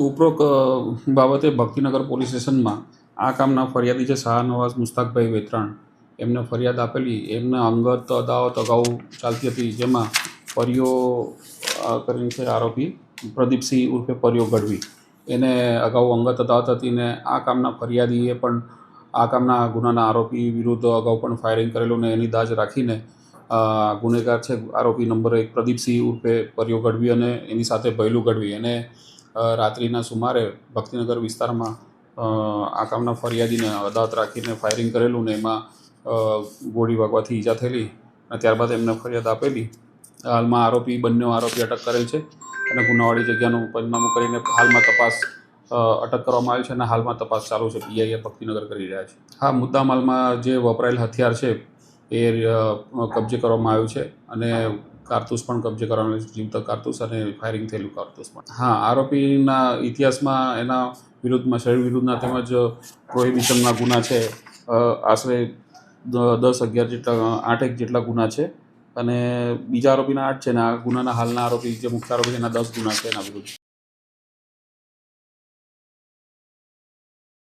ઉપરોક્ત બાબતે ભક્તિનગર પોલીસ સ્ટેશનમાં આ કામના ફરિયાદી છે શાહનવાઝ મુસ્તાકભાઈ વેતરાણ. એમને ફરિયાદ આપેલી. એમના અંગત અદાવત અગાઉ ચાલતી હતી, જેમાં પરિયો કરીને છે આરોપી પ્રદીપસિંહ ઉર્ફે પરિયો ગઢવી. એને અગાઉ અંગત અદાવત હતી ને આ કામના ફરિયાદીએ પણ આ કામના ગુનાના આરોપી વિરુદ્ધ અગાઉ પણ ફાયરિંગ કરેલું ને એની દાજ રાખીને ગુનેગાર છે આરોપી નંબર એક પ્રદીપસિંહ ઉર્ફે પરિયો ગઢવી અને એની સાથે ભૈલું ગઢવી. એને રાત્રિના સુમારે ભક્તિનગર વિસ્તારમાં આ કામના ફરિયાદીને અદાવત રાખીને ફાયરિંગ કરેલું ને એમાં ગોળી વાગવાથી ઈજા થયેલી અને ત્યારબાદ એમને ફરિયાદ આપેલી. હાલમાં આરોપી બંને આરોપી અટક કરેલ છે અને ગુનાવાળી જગ્યાનું પંચનામું કરીને હાલમાં તપાસ અટક કરવામાં આવી છે અને હાલમાં તપાસ ચાલુ છે. પીઆઈએ ભક્તિનગર કરી રહ્યા છે. હા, મુદ્દામાલમાં જે વપરાયેલ હથિયાર છે એ કબજે કરવામાં આવ્યું છે અને કારતૂસ પણ કબજે કરવાનું જીવતા કારતૂસ અને ફાયરિંગ થયેલું કારતૂસ પણ. હા, આરોપીના ઇતિહાસમાં એના વિરુદ્ધમાં, શરીર વિરુદ્ધના તેમજ પ્રોહિબિશનના ગુના છે. આશરે દસ અગિયાર જેટલા, આઠેક જેટલા ગુના છે. અને બીજા આરોપીના આઠ છે ને આ ગુનાના હાલના આરોપી, જે મુખ્ય આરોપી છે એના દસ ગુના છે એના વિરુદ્ધ.